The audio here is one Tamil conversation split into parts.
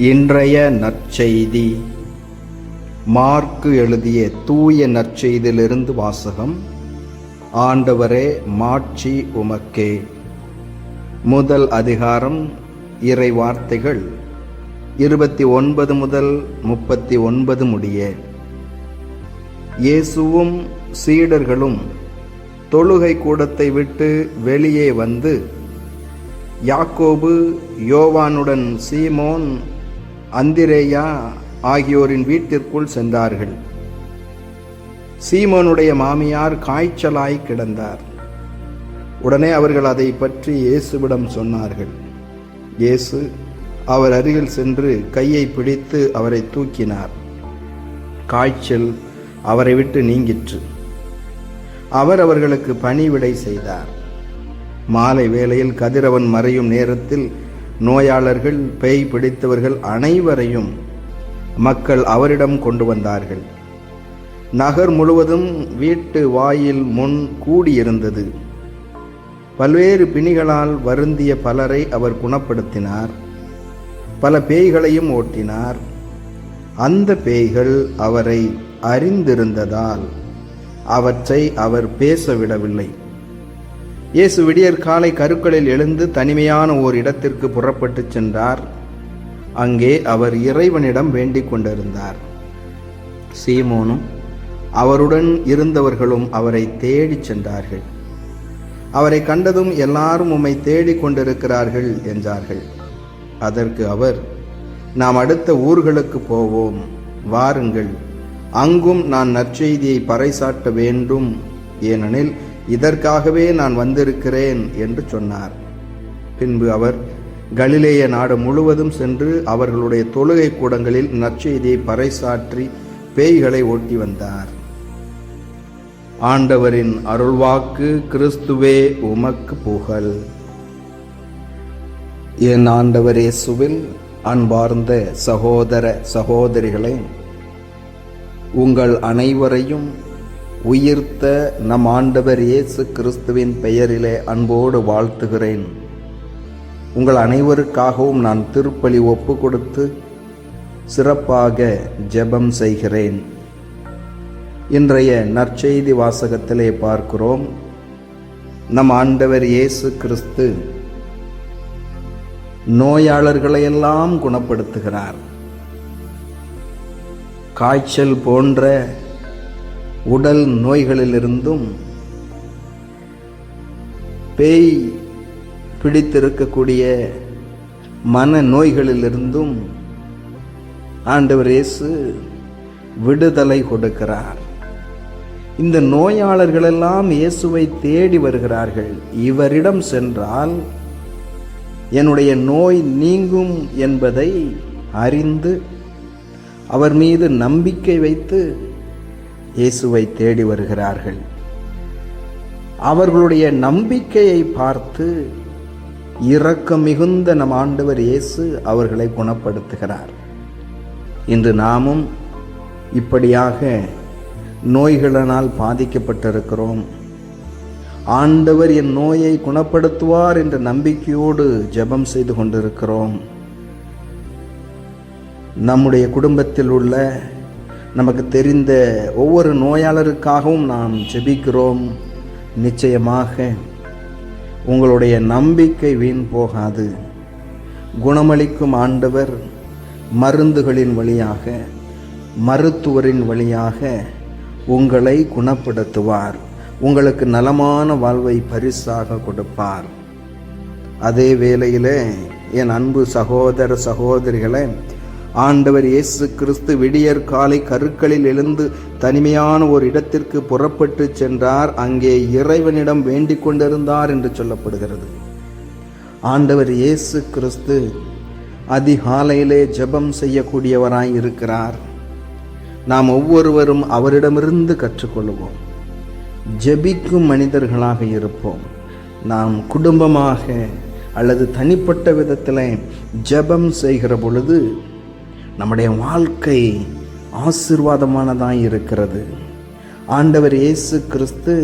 இன்றைய நற்செய்தி. மார்க்கு எழுதிய தூய நற்செய்தியிலிருந்து வாசகம். ஆண்டவரே மாட்சி உமக்கே. முதல் அதிகாரம் இறை வார்த்தைகள். இருபத்தி ஒன்பது முதல் முப்பத்தி ஒன்பது முடிய. இயேசுவும் சீடர்களும் தொழுகை கூடத்தை விட்டு வெளியே வந்து யாக்கோபு யோவானுடன் சீமோன் அந்திரேயா ஆகியோரின் வீட்டிற்குள் சென்றார்கள். சீமோனுடைய மாமியார் காய்ச்சலாய் கிடந்தார். உடனே அவர்கள் அதை பற்றி இயேசுவிடம் சொன்னார்கள். இயேசு அவர் அருகில் சென்று கையை பிடித்து அவரை தூக்கினார். காய்ச்சல் அவரை விட்டு நீங்கிற்று. அவர் அவர்களுக்கு பணிவிடை செய்தார். மாலை வேளையில் கதிரவன் மறையும் நேரத்தில் நோயாளர்கள் பேய் பிடித்தவர்கள் அனைவரையும் மக்கள் அவரிடம் கொண்டு வந்தார்கள். நகர் முழுவதும் வீட்டு வாயில் முன் கூடியிருந்தது. பல்வேறு பிணிகளால் வருந்திய பலரை அவர் குணப்படுத்தினார். பல பேய்களையும் ஓட்டினார். அந்த பேய்கள் அவரை அறிந்திருந்ததால் அவற்றை அவர் பேச விடவில்லை இயேசு விடியற் காலை கருக்களில் எழுந்து தனிமையான ஓர் இடத்திற்கு புறப்பட்டுச் சென்றார். அங்கே அவர் இறைவனிடம் வேண்டிக் கொண்டிருந்தார். சீமோனும் அவருடன் இருந்தவர்களும் அவரை தேடிச் சென்றார்கள். அவரை கண்டதும் எல்லாரும் உம்மை தேடிக் கொண்டிருக்கிறார்கள் என்றார்கள். அதற்கு அவர் நாம் அடுத்த ஊர்களுக்கு போவோம். வாருங்கள். அங்கும் நான் நற்செய்தியை பறைசாட்ட வேண்டும். ஏனெனில் இதற்காகவே நான் வந்திருக்கிறேன் என்று சொன்னார். பின்பு அவர் கலிலேய நாடு முழுவதும் சென்று அவர்களுடைய தொழுகை கூடங்களில் நற்செய்தியை பறைசாற்றி பேய்களை ஓட்டி வந்தார். ஆண்டவரின் அருள்வாக்கு கிறிஸ்துவே உமக்கு புகழ். என் ஆண்டவர் இயேசுவில் அன்பார்ந்த சகோதர சகோதரிகளே உங்கள் அனைவரையும் உயிர்த்த நம் ஆண்டவர் இயேசு கிறிஸ்துவின் பெயரிலே அன்போடு வாழ்த்துகிறேன். உங்கள் அனைவருக்காகவும் நான் திருப்பலி ஒப்பு கொடுத்து சிறப்பாக ஜெபம் செய்கிறேன். இன்றைய நற்செய்தி வாசகத்திலே பார்க்கிறோம். நம் ஆண்டவர் இயேசு கிறிஸ்து நோயாளர்களையெல்லாம் குணப்படுத்துகிறார். காய்ச்சல் போன்ற உடல் நோய்களிலிருந்தும் பேய் பிடித்திருக்கக்கூடிய மன நோய்களிலிருந்தும் ஆண்டவர் இயேசு விடுதலை கொடுக்கிறார். இந்த நோயாளர்களெல்லாம் இயேசுவை தேடி வருகிறார்கள். இவரிடம் சென்றால் என்னுடைய நோய் நீங்கும் என்பதை அறிந்து அவர் மீது நம்பிக்கை வைத்து இயேசுவை தேடி வருகிறார்கள். அவர்களுடைய நம்பிக்கையை பார்த்து இரக்கம் மிகுந்த நம் ஆண்டவர் இயேசு அவர்களை குணப்படுத்துகிறார். இன்று நாமும் இப்படியாக நோய்களினால் பாதிக்கப்பட்டிருக்கிறோம். ஆண்டவர் என் நோயை குணப்படுத்துவார் என்ற நம்பிக்கையோடு ஜெபம் செய்து கொண்டிருக்கிறோம். நம்முடைய குடும்பத்தில் உள்ள நமக்கு தெரிந்த ஒவ்வொரு நோயாளருக்காகவும் நாம் ஜெபிக்கிறோம். நிச்சயமாக உங்களுடைய நம்பிக்கை வீண் போகாது. குணமளிக்கும் ஆண்டவர் மருந்துகளின் வழியாக மருத்துவரின் வழியாக உங்களை குணப்படுத்துவார். உங்களுக்கு நலமான வாழ்வை பரிசாக கொடுப்பார். அதே வேளையில் என் அன்பு சகோதர சகோதரிகளை ஆண்டவர் இயேசு கிறிஸ்து விடியற் காலை கருக்களில் எழுந்து தனிமையான ஒரு இடத்திற்கு புறப்பட்டு சென்றார். அங்கே இறைவனிடம் வேண்டிக் கொண்டிருந்தார் என்று சொல்லப்படுகிறது. ஆண்டவர் இயேசு கிறிஸ்து அதிகாலையிலே ஜெபம் செய்யக்கூடியவராய் இருக்கிறார். நாம் ஒவ்வொருவரும் அவரிடமிருந்து கற்றுக்கொள்வோம். ஜெபிக்கும் மனிதர்களாக இருப்போம். நாம் குடும்பமாக அல்லது தனிப்பட்ட விதத்தில் ஜெபம் செய்கிற பொழுது நம்முடைய வாழ்க்கை ஆசீர்வாதமானதாக இருக்கிறது. ஆண்டவர் இயேசு கிறிஸ்து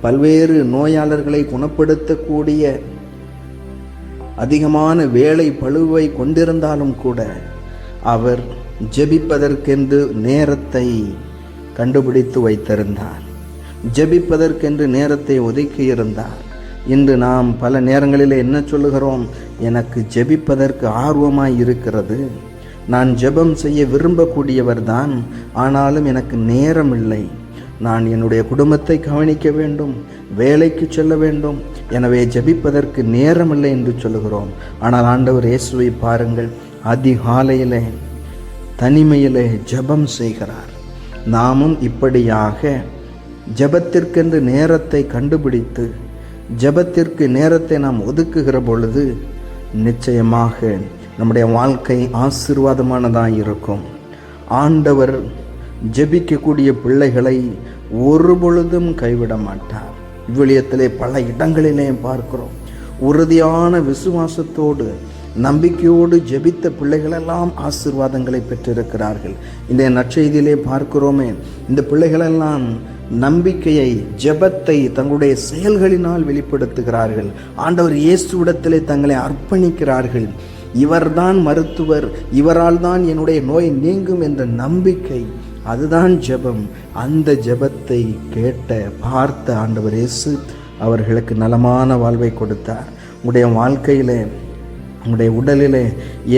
பல்வேறு நோயாளர்களை குணப்படுத்தக்கூடிய அதிகமான வேலை பழுவை கொண்டிருந்தாலும் கூட அவர் ஜெபிப்பதற்கென்று நேரத்தை கண்டுபிடித்து வைத்திருந்தார். ஜெபிப்பதற்கென்று நேரத்தை ஒதுக்கி இருந்தார். இன்று நாம் பல நேரங்களில் என்ன சொல்லுகிறோம்? எனக்கு ஜெபிப்பதற்கு ஆர்வமாய் இருக்கிறது. நான் ஜெபம் செய்ய விரும்பக்கூடியவர்தான் ஆனாலும் எனக்கு நேரம் இல்லை நான் என்னுடைய குடும்பத்தை கவனிக்க வேண்டும் வேலைக்கு செல்ல வேண்டும். எனவே ஜெபிப்பதற்கு நேரமில்லை என்று சொல்லுகிறோம். ஆனால் ஆண்டவர் இயேசுவை பாருங்கள் அதிகாலையிலே தனிமையிலே ஜெபம் செய்கிறார். நாமும் இப்படியாக ஜெபத்திற்கென்று நேரத்தை கண்டுபிடித்து ஜெபத்திற்கு நேரத்தை நாம் ஒதுக்குகிற பொழுது நிச்சயமாக நம்முடைய வாழ்க்கை ஆசீர்வாதமானதாக இருக்கும். ஆண்டவர் ஜெபிக்கக்கூடிய பிள்ளைகளை ஒரு பொழுதும் கைவிட மாட்டார் இவ்விலியத்திலே பல இடங்களிலே பார்க்கிறோம். உறுதியான விசுவாசத்தோடு நம்பிக்கையோடு ஜெபித்த பிள்ளைகளெல்லாம் ஆசீர்வாதங்களை பெற்றிருக்கிறார்கள். இந்த நற்செய்தியிலே பார்க்கிறோமே இந்த பிள்ளைகளெல்லாம் நம்பிக்கையை ஜெபத்தை தங்களுடைய செயல்களினால் வெளிப்படுத்துகிறார்கள். ஆண்டவர் இயேசுவிடத்திலே தங்களை அர்ப்பணிக்கிறார்கள். இவர்தான் மருத்துவர் இவரால் தான் என்னுடைய நோய் நீங்கும் என்ற நம்பிக்கை. அதுதான் ஜெபம். அந்த ஜெபத்தை கேட்ட பார்த்த ஆண்டவர் இயேசு அவர்களுக்கு நலமான வாழ்வை கொடுத்தார். உங்களுடைய வாழ்க்கையிலே உங்களுடைய உடலிலே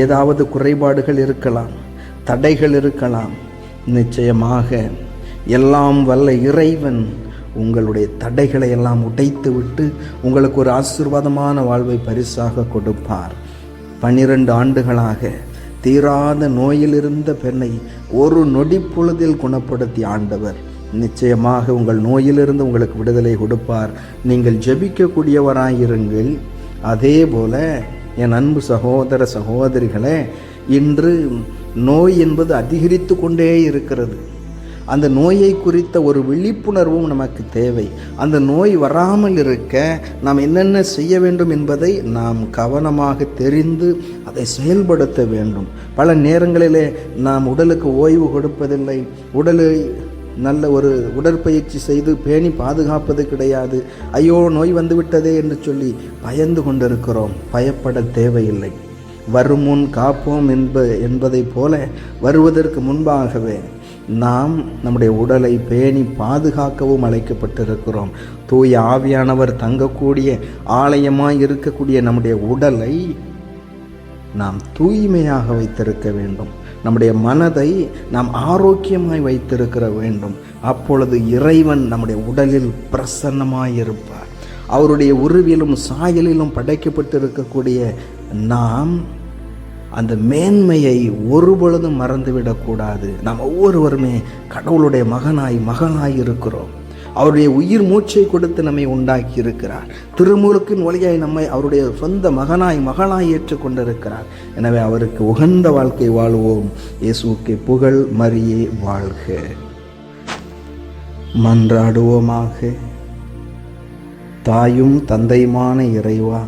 ஏதாவது குறைபாடுகள் இருக்கலாம் தடைகள் இருக்கலாம். நிச்சயமாக எல்லாம் வல்ல இறைவன் உங்களுடைய தடைகளை எல்லாம் உடைத்து விட்டு உங்களுக்கு ஒரு ஆசீர்வாதமான வாழ்வை பரிசாக கொடுப்பார். பன்னிரண்டு ஆண்டுகளாக தீராத நோயிலிருந்த பெண்ணை ஒரு நொடி பொழுதில் குணப்படுத்தி ஆண்டவர். நிச்சயமாக உங்கள் நோயிலிருந்து உங்களுக்கு விடுதலை கொடுப்பார். நீங்கள் ஜெபிக்கக்கூடியவராயிருங்கள். அதே போல என் அன்பு சகோதர சகோதரிகளே இன்று நோய் என்பது அதிகரித்து கொண்டே இருக்கிறது. அந்த நோயை குறித்த ஒரு விழிப்புணர்வும் நமக்கு தேவை. அந்த நோய் வராமல் இருக்க நாம் என்னென்ன செய்ய வேண்டும் என்பதை நாம் கவனமாக தெரிந்து அதை செயல்படுத்த வேண்டும். பல நேரங்களிலே நாம் உடலுக்கு ஓய்வு கொடுப்பதில்லை. உடலை நல்ல ஒரு உடற்பயிற்சி செய்து பேணி பாதுகாப்பது கிடையாது. ஐயோ நோய் வந்துவிட்டதே என்று சொல்லி பயந்து கொண்டிருக்கிறோம். பயப்பட தேவையில்லை. வருமுன் காப்போம் என்ப என்பதைப் போல வருவதற்கு முன்பாகவே நாம் நம்முடைய உடலை பேணி பாதுகாக்கவும் அழைக்கப்பட்டிருக்கிறோம். தூய ஆவியானவர் தங்கக்கூடிய ஆலயமாக இருக்கக்கூடிய நம்முடைய உடலை நாம் தூய்மையாக வைத்திருக்க வேண்டும். நம்முடைய மனதை நாம் ஆரோக்கியமாய் வைத்திருக்கிற வேண்டும். அப்பொழுது இறைவன் நம்முடைய உடலில் பிரசன்னமாய் இருப்பார் அவருடைய உருவிலும் சாயலிலும் படைக்கப்பட்டிருக்கக்கூடிய நாம் அந்த மேன்மையை ஒரு பொழுதும் மறந்துவிடக்கூடாது. நாம் ஒவ்வொருவருமே கடவுளுடைய மகனாய் மகனாய் இருக்கிறோம். அவருடைய உயிர் மூச்சை கொடுத்து நம்மை உண்டாக்கி இருக்கிறார் திருமுழுக்கின் வழியாய் நம்மை அவருடைய சொந்த மகனாய் மகனாய் ஏற்றுக்கொண்டிருக்கிறார். எனவே அவருக்கு உகந்த வாழ்க்கை வாழ்வோம். இயேசுக்கு புகழ் மரியே வாழ்க. மன்றாடுவோமாக. தாயும் தந்தையுமான இறைவா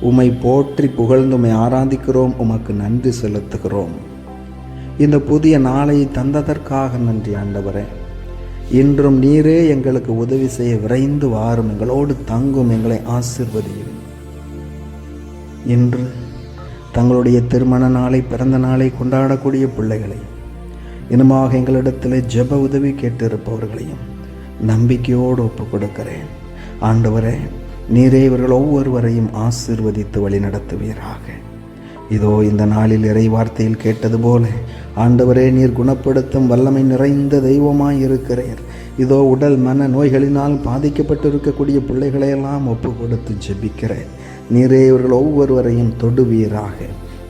உம்மை போற்றி புகழ்ந்து உம்மை ஆராதிக்கிறோம் உமக்கு நன்றி செலுத்துகிறோம். இந்த புதிய நாளை தந்ததற்காக நன்றி ஆண்டவரே. இன்றும் நீரே எங்களுக்கு உதவி செய்ய விரைந்து வாரும் எங்களோடு தங்கும் எங்களை ஆசிர்வதியும். இன்று தங்களுடைய திருமண நாளை பிறந்த நாளை கொண்டாடக்கூடிய பிள்ளைகளை இனமாக எங்களிடத்தில் ஜெப உதவி கேட்டிருப்பவர்களையும் நம்பிக்கையோடு ஒப்புக் கொடுக்கிறேன். ஆண்டவரே நீரே இவர்கள் ஒவ்வொருவரையும் ஆசிர்வதித்து வழி நடத்துவீராக இதோ இந்த நாளில் இறை வார்த்தையில் கேட்டது போல ஆண்டவரே நீர் குணப்படுத்தும் வல்லமை நிறைந்த தெய்வமாய் இருக்கிறீர் இதோ உடல் மன நோய்களினால் பாதிக்கப்பட்டிருக்கக்கூடிய பிள்ளைகளையெல்லாம் ஒப்பு கொடுத்து ஜெபிக்கிறேன். நீரே இவர்கள் ஒவ்வொருவரையும் தொடுவீராக.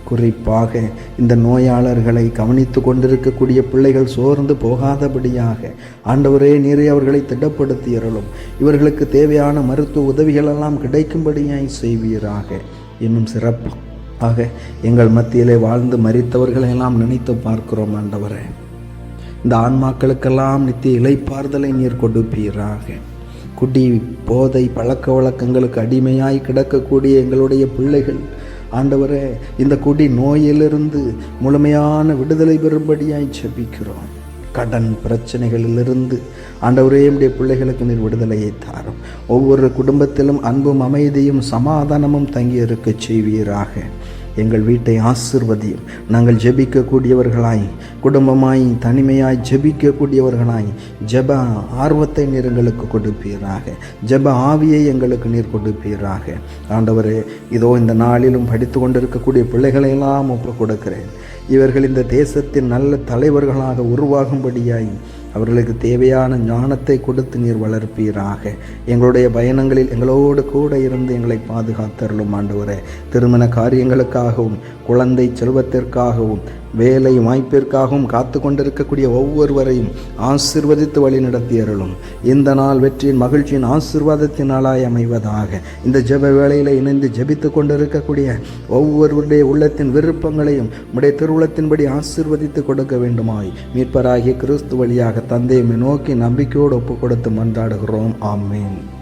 குறிப்பாக இந்த நோயாளர்களை கவனித்து கொண்டிருக்கக்கூடிய பிள்ளைகள் சோர்ந்து போகாதபடியாக ஆண்டவரே நீரை அவர்களை திடப்படுத்தி அருளும் இவர்களுக்கு தேவையான மருத்துவ உதவிகளெல்லாம் கிடைக்கும்படியாய் செய்வீராக. இன்னும் சிறப்பு ஆக எங்கள் மத்தியிலே வாழ்ந்து மறித்தவர்களையெல்லாம் நினைத்து பார்க்கிறோம் ஆண்டவரே. இந்த ஆன்மாக்களுக்கெல்லாம் நித்திய இலைப்பார்தலை நீர் கொடுப்பீராக. குடி போதை பழக்க வழக்கங்களுக்கு அடிமையாய் கிடக்கக்கூடிய எங்களுடைய பிள்ளைகள் ஆண்டவரே இந்த குடி நோயிலிருந்து முழுமையான விடுதலை பெறும்படியாய் செபிக்கிறோம் கடன் பிரச்சனைகளிலிருந்து ஆண்டவரே உடைய பிள்ளைகளுக்கு நீர் விடுதலையை தாரும். ஒவ்வொரு குடும்பத்திலும் அன்பும் அமைதியும் சமாதானமும் தங்கியிருக்க செய்வீராக. எங்கள் வீட்டை ஆசிர்வதியும். நாங்கள் ஜெபிக்கக்கூடியவர்களாய் குடும்பமாய் தனிமையாய் ஜெபிக்கக்கூடியவர்களாய் ஜெப ஆர்வத்தை நீர் எங்களுக்கு கொடுப்பீராக. ஜெப ஆவியை எங்களுக்கு நீர் கொடுப்பீராக. ஆண்டவரே இதோ இந்த நாளிலும் படித்து கொண்டிருக்கக்கூடிய பிள்ளைகளையெல்லாம் ஒப்பு கொடுக்கிறேன். இவர்கள் இந்த தேசத்தின் நல்ல தலைவர்களாக உருவாகும்படியாய் அவர்களுக்கு தேவையான ஞானத்தை கொடுத்து நீர் வளர்ப்பீராக. எங்களுடைய பயணங்களில் எங்களோடு கூட இருந்து எங்களை பாதுகாத்தருளும் ஆண்டவரே. திருமண காரியங்களுக்காகவும் குழந்தை செல்வத்திற்காகவும் வேலை வாய்ப்பிற்காகவும் காத்து கொண்டிருக்கக்கூடிய ஒவ்வொருவரையும் ஆசிர்வதித்து வழி நடத்தியருளும் இந்த நாள் வெற்றியின் மகிழ்ச்சியின் ஆசிர்வாதத்தின் நாளாய் அமைவதாக இந்த ஜெப வேளையில் இணைந்து ஜெபித்து கொண்டிருக்கக்கூடிய ஒவ்வொருவருடைய உள்ளத்தின் விருப்பங்களையும் உடைய திருவுளத்தின்படி ஆசிர்வதித்து கொடுக்க வேண்டுமாய் மீட்பராகிய கிறிஸ்து வழியாக தந்தையை நோக்கி நம்பிக்கையோடு ஒப்பு கொடுத்து மன்றாடுகிறோம். ஆமேன்.